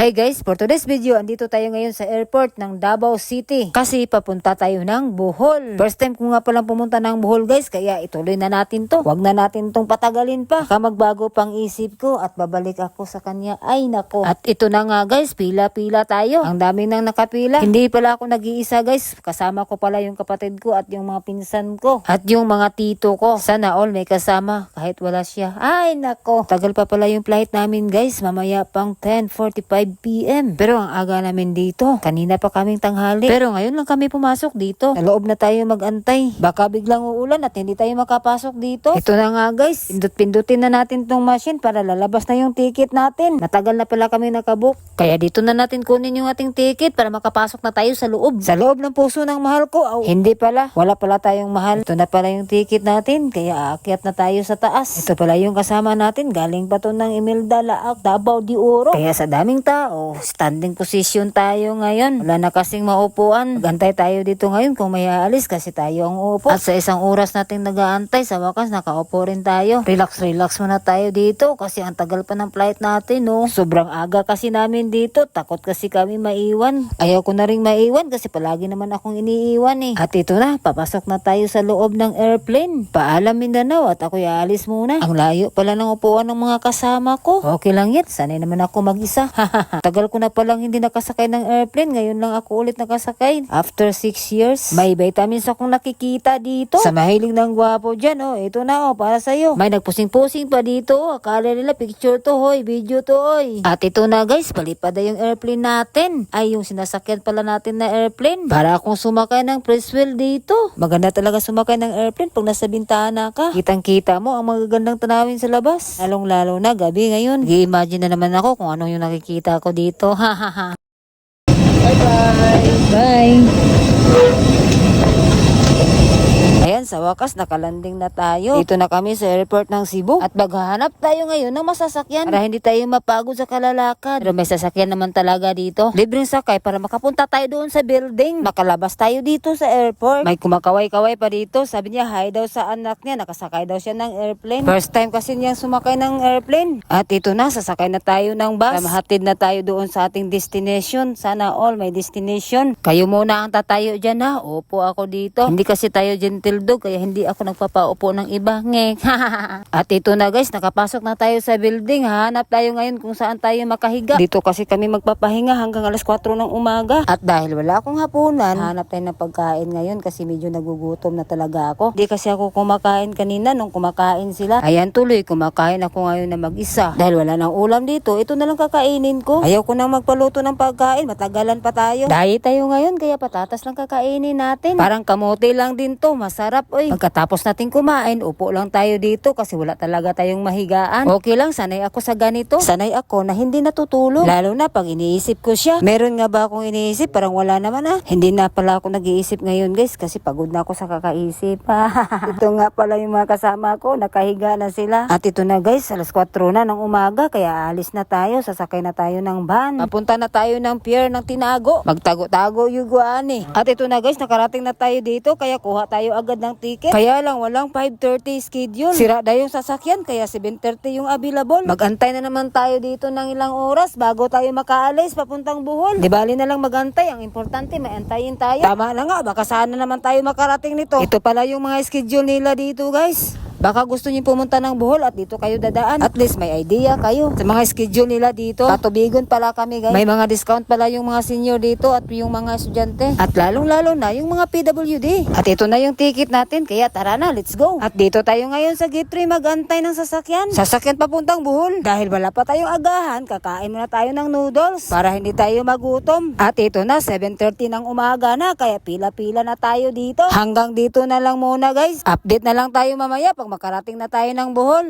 Hi guys, for today's video, andito tayo ngayon sa airport ng Davao City kasi papunta tayo ng Bohol. First time ko nga palang pumunta ng Bohol guys, kaya ituloy na natin to. Huwag na natin tong patagalin pa. Baka magbago pang isip ko at babalik ako sa kanya. Ay nako. At ito na nga guys, pila-pila tayo. Ang dami nang nakapila. Hindi pala ako nag-iisa guys. Kasama ko pala yung kapatid ko at yung mga pinsan ko. At yung mga tito ko. Sana all may kasama kahit wala siya. Ay nako. Tagal pa pala yung flight namin guys. Mamaya pang 10.45pm. Pero ang aga namin dito. Kanina pa kaming tanghali. Pero ngayon lang kami pumasok dito. Sa loob na tayo magantay. Baka biglang uulan at hindi tayo makapasok dito. Ito na nga guys. Pindut-pindutin na natin tong machine para lalabas na yung ticket natin. Matagal na pala kami nakabook. Kaya dito na natin kunin yung ating ticket para makapasok na tayo sa loob. Sa loob ng puso ng mahal ko. Aw, hindi pala. Wala pala tayong mahal. Ito na pala yung ticket natin. Kaya aakyat na tayo sa taas. Ito pala yung kasama natin. Galing pa to ng Imelda Laak, Davao de Oro. Kaya sa daming tao, standing position tayo ngayon. Wala na kasing maupuan. Gantay tayo dito ngayon kung may aalis kasi tayo ang uupo. At sa isang oras nating nag-aantay, sa wakas nakaupo rin tayo. Relax, relax muna tayo dito kasi ang tagal pa ng flight natin, no. Sobrang aga kasi namin dito. Takot kasi kami maiwan. Ayaw ko na rin maiwan kasi palagi naman akong iniiwan eh. At ito na, papasok na tayo sa loob ng airplane. Paalam Mindanao at ako'y aalis muna. Ang layo pala ng upuan ng mga kasama ko. Okay lang yan, sanay naman ako mag-isa. Tagal ko na palang hindi nakasakay ng airplane. Ngayon lang ako ulit nakasakay. After 6 years, may vitamins akong nakikita dito. Sa mahiling ng gwapo dyan, oh. Ito na, oh, para sa'yo. May nagpusing-pusing pa dito. oh. Akala nila picture to, hoy. Video to, hoy. At ito na, guys. Palipad na yung airplane natin. Ay, yung sinasakyan pala natin na airplane. Para akong sumakay ng press dito. Maganda talaga sumakay ng airplane pag nasa bintana ka. Kitang-kita mo ang magagandang tanawin sa labas. Lalong-lalo na gabi ngayon. Gi-imagine na naman ako kung anong yung nakikita ko dito. Ha ha ha. Bye-bye. Bye. Ayan, sa wakas, nakalanding na tayo. Dito na kami sa airport ng Cebu. At maghahanap tayo ngayon ng masasakyan para hindi tayo mapagod sa kalalakad. Pero may sasakyan naman talaga dito. Libreng sakay para makapunta tayo doon sa building. Makalabas tayo dito sa airport. May kumakaway-kaway pa dito. Sabi niya, hi daw sa anak niya. Nakasakay daw siya ng airplane. First time kasi niyang sumakay ng airplane. At ito na, sasakay na tayo ng bus. Mahatid na tayo doon sa ating destination. Sana all may destination. Kayo muna ang tatayo dyan ha. Opo ako dito. Hindi kasi tayo gentle dog kaya hindi ako nagpapaupo ng iba. Ngek. At ito na guys, nakapasok na tayo sa building. Hanap tayo ngayon kung saan tayo makahiga. Dito kasi kami magpapahinga hanggang alas 4 ng umaga. At dahil wala akong hapunan, hanap tayo ng pagkain ngayon kasi medyo nagugutom na talaga ako. Di kasi ako kumakain kanina nung kumakain sila. Ayan tuloy, kumakain ako ngayon na mag-isa. Dahil wala nang ulam dito, ito na lang kakainin ko. Ayaw ko nang magpaluto ng pagkain, matagalan pa tayo. Diet tayo ngayon, kaya patatas lang kakainin natin. Parang kamote lang din to, masarap oy. Pagkatapos natin kumain, upo lang tayo dito kasi wala talaga tayong mahigaan. Okay lang, sanay ako sa ganito. Sanay ako na hindi natutulog. Lalo na pag iniisip ko siya. Meron nga ba akong iniisip? Parang wala naman ah. Hindi na pala ako nag-iisip ngayon guys kasi pagod na ako sa kakaisip. ito nga pala yung mga kasama ko, nakahiga na sila. At ito na guys, alas 4 na ng umaga kaya alis na tayo, sasakay na tayo ng van. Papunta na tayo ng pier ng Tinago. Magtago-tago yuguan eh. At ito na guys, nakarating na tayo dito kaya kuha tayo agad ng ticket. Kaya lang walang 5.30 schedule. Sira na yung sasakyan kaya 7.30 yung available. Magantay na naman tayo dito ng ilang oras bago tayo makaalis papuntang Bohol. Di bali na lang magantay. Ang importante, maantayin tayo. Tama na nga, baka sana naman tayo makarating nito. Ito pala yung mga schedule nila dito guys. Baka gusto niyo pumunta ng Bohol at dito kayo dadaan. At least may idea kayo sa mga schedule nila dito. Patubigon pala kami guys. May mga discount pala yung mga senior dito at yung mga estudyante. At lalong-lalo na yung mga PWD. At ito na yung ticket natin kaya tara na, let's go. At dito tayo ngayon sa gate 3 magantay ng sasakyan. Sasakyan papuntang Bohol. Dahil wala pa tayong agahan, kakain muna tayo ng noodles para hindi tayo magutom. At ito na, 7.30 ng umaga na kaya pila-pila na tayo dito. Hanggang dito na lang muna guys. Update na lang tayo mamaya pag makarating na tayo ng Bohol.